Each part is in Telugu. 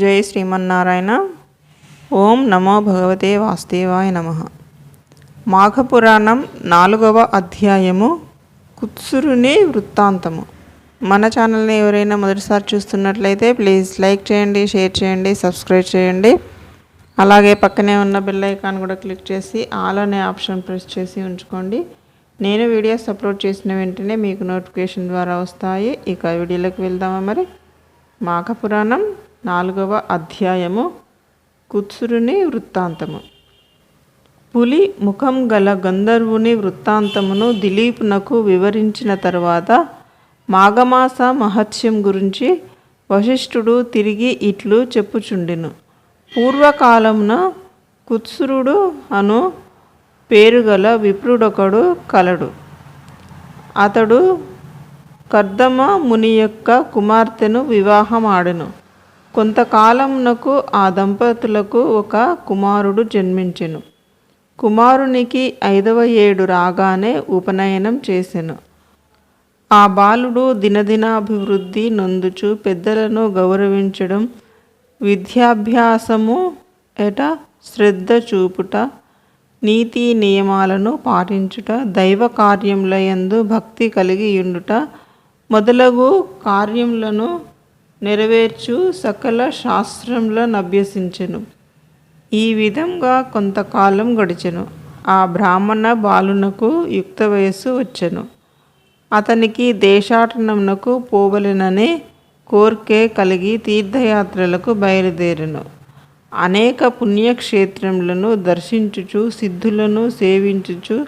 జై శ్రీమన్నారాయణ. ఓం నమో భగవతే వాసుదేవాయ నమ. మాఘపురాణం నాలుగవ అధ్యాయము కుత్సురుని వృత్తాంతము. మన ఛానల్ని ఎవరైనా మొదటిసారి చూస్తున్నట్లయితే ప్లీజ్ లైక్ చేయండి షేర్ చేయండి సబ్స్క్రైబ్ చేయండి. అలాగే పక్కనే ఉన్న బెల్ ఐకాన్ కూడా క్లిక్ చేసి ఆల్ అనే ఆప్షన్ ప్రెస్ చేసి ఉంచుకోండి. నేను వీడియోస్ అప్లోడ్ చేసిన వెంటనే మీకు నోటిఫికేషన్ ద్వారా వస్తాయి. ఇక వీడియోలోకి వెళ్దామా మరి? మాఘపురాణం నాలుగవ అధ్యాయము. కుత్సురుని వృత్తాంతము. పులి ముఖం గల గంధర్వుని వృత్తాంతమును దిలీపునకు వివరించిన తరువాత మాఘమాస మహత్యం గురించి వశిష్ఠుడు తిరిగి ఇట్లు చెప్పుచుండెను. పూర్వకాలమున కుత్సురుడు అను పేరుగల విప్రుడొకడు కలడు. అతడు కర్దమ ముని యొక్క కుమార్తెను వివాహమాడెను. కొంతకాలమునకు ఆ దంపతులకు ఒక కుమారుడు జన్మించెను. కుమారునికి ఐదవ ఏడు రాగానే ఉపనయనం చేసెను. ఆ బాలుడు దినదినాభివృద్ధి నొందుచు పెద్దలను గౌరవించడం విద్యాభ్యాసము ఎట శ్రద్ధ చూపుట నీతి నియమాలను పాటించుట దైవ కార్యములయందు భక్తి కలిగి ఉండుట మొదలగు కార్యములను నెరవేర్చు సకల శాస్త్రములను అభ్యసించెను. ఈ విధంగా కొంతకాలం గడిచెను. ఆ బ్రాహ్మణ బాలునకు యుక్త వయస్సు వచ్చెను. అతనికి దేశాటనమునకు పోవలెననే కోర్కే కలిగి తీర్థయాత్రలకు బయలుదేరెను. అనేక పుణ్యక్షేత్రములను దర్శించుచు సిద్ధులను సేవించుచు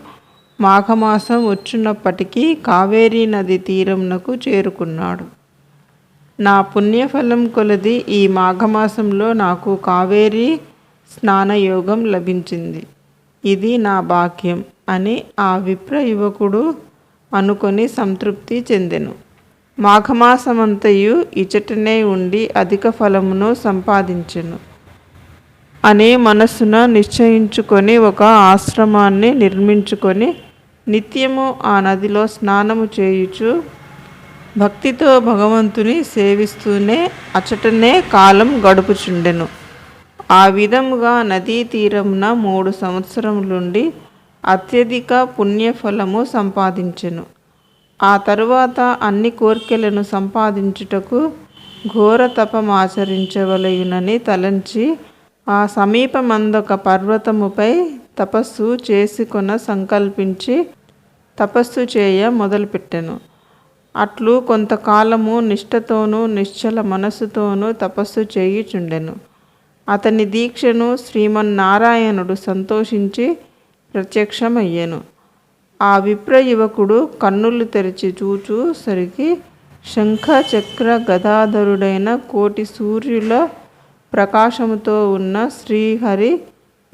మాఘమాసం వచ్చినప్పటికీ కావేరీ నది తీరమునకు చేరుకున్నాడు. నా పుణ్యఫలం కొలది ఈ మాఘమాసంలో నాకు కావేరీ స్నానయోగం లభించింది. ఇది నా భాగ్యం అని ఆ విప్ర యువకుడు అనుకొని సంతృప్తి చెందెను. మాఘమాసమంతయు ఇచటనే ఉండి అధిక ఫలమును సంపాదించెను. అనే మనస్సున నిశ్చయించుకొని ఒక ఆశ్రమాన్ని నిర్మించుకొని నిత్యము ఆ నదిలో స్నానము చేయుచు భక్తితో భగవంతుని సేవిస్తూనే అచటనే కాలం గడుపుచుండెను. ఆ విధముగా నదీ తీరమున మూడు సంవత్సరములుండి అత్యధిక పుణ్యఫలము సంపాదించెను. ఆ తరువాత అన్ని కోర్కెలను సంపాదించుటకు ఘోర తపమాచరించవలయునని తలంచి ఆ సమీపమందొక పర్వతముపై తపస్సు చేసుకొన సంకల్పించి తపస్సు చేయ మొదలుపెట్టెను. అట్లు కొంతకాలము నిష్ఠతోనూ నిశ్చల మనస్సుతోనూ తపస్సు చేయుచుండెను. అతని దీక్షను శ్రీమన్నారాయణుడు సంతోషించి ప్రత్యక్షమయ్యెను. ఆ విప్ర యువకుడు కన్నులు తెరిచి చూచూ సరికి శంఖ చక్ర గదాధరుడైన కోటి సూర్యుల ప్రకాశముతో ఉన్న శ్రీహరి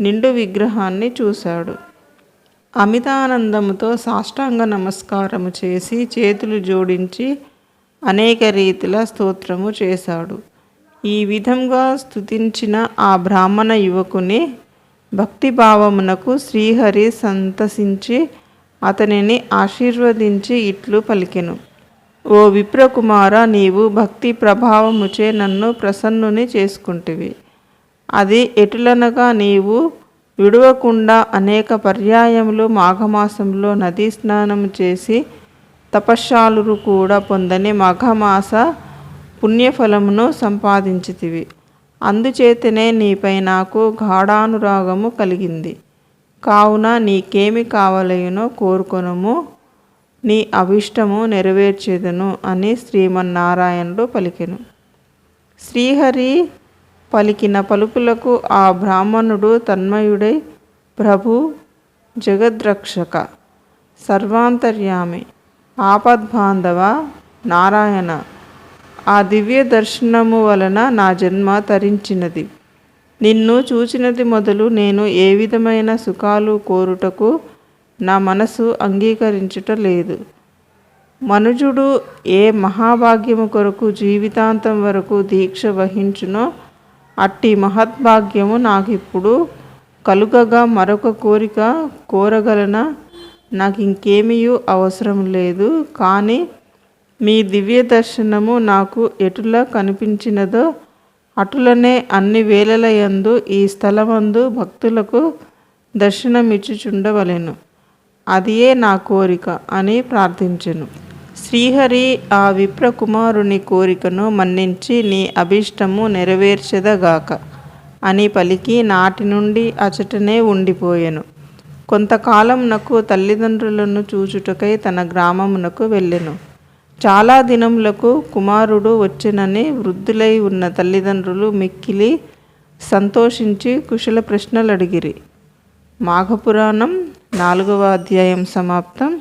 నిండు విగ్రహాన్ని చూశాడు. అమితానందముతో సాష్టాంగ నమస్కారము చేసి చేతులు జోడించి అనేక రీతిల స్తోత్రము చేశాడు. ఈ విధంగా స్థుతించిన ఆ బ్రాహ్మణ యువకుని భక్తిభావమునకు శ్రీహరి సంతసించి అతనిని ఆశీర్వదించి ఇట్లు పలికెను. ఓ విప్రకుమార నీవు భక్తి ప్రభావముచే నన్ను ప్రసన్నుని చేసుకుంటివి. అది ఎటులనగా నీవు విడవకుండా అనేక పర్యాయములు మాఘమాసంలో నదీ స్నానం చేసి తపశ్శాలురు కూడా పొందని మాఘమాస పుణ్యఫలమును సంపాదించితివి. అందుచేతనే నీపై నాకు గాఢానురాగము కలిగింది. కావున నీకేమి కావలయునో కోరుకొనము. నీ అభిష్టము నెరవేర్చేదను అని శ్రీమన్నారాయణుడు పలికెను. శ్రీహరి పలికిన పలుకులకు ఆ బ్రాహ్మణుడు తన్మయుడై ప్రభు జగద్రక్షక సర్వాంతర్యామి ఆపద్బాంధవ నారాయణ ఆ దివ్య దర్శనము వలన నా జన్మ తరించినది. నిన్ను చూచినది మొదలు నేను ఏ విధమైన సుఖాలు కోరుటకు నా మనసు అంగీకరించుట లేదు. మనుజుడు ఏ మహాభాగ్యము కొరకు జీవితాంతం వరకు దీక్ష వహించునో అట్టి మహద్భాగ్యము నాకు ఇప్పుడు కలుగగా మరొక కోరిక కోరగలన. నాకు ఇంకేమీ అవసరం లేదు. కానీ మీ దివ్య దర్శనము నాకు ఎటులా కనిపించినదో అటులనే అన్ని వేళల యందు ఈ స్థలమందు భక్తులకు దర్శనమిచ్చుచుండవలెను. అదియే నా కోరిక అని ప్రార్థించెను. శ్రీహరి ఆ విప్రకుమారుని కోరికను మన్నించి నీ అభిష్టము నెరవేర్చెదగాక. అని పలికి నాటి నుండి అచటనే ఉండిపోయెను. కొంతకాలమునకు తల్లిదండ్రులను చూచుటకై తన గ్రామమునకు వెళ్ళెను. చాలా దినములకు కుమారుడు వచ్చినని వృద్ధులై ఉన్న తల్లిదండ్రులు మిక్కిలి సంతోషించి కుశల ప్రశ్నలు అడిగిరి మాఘపురాణం నాలుగవ అధ్యాయం సమాప్తం.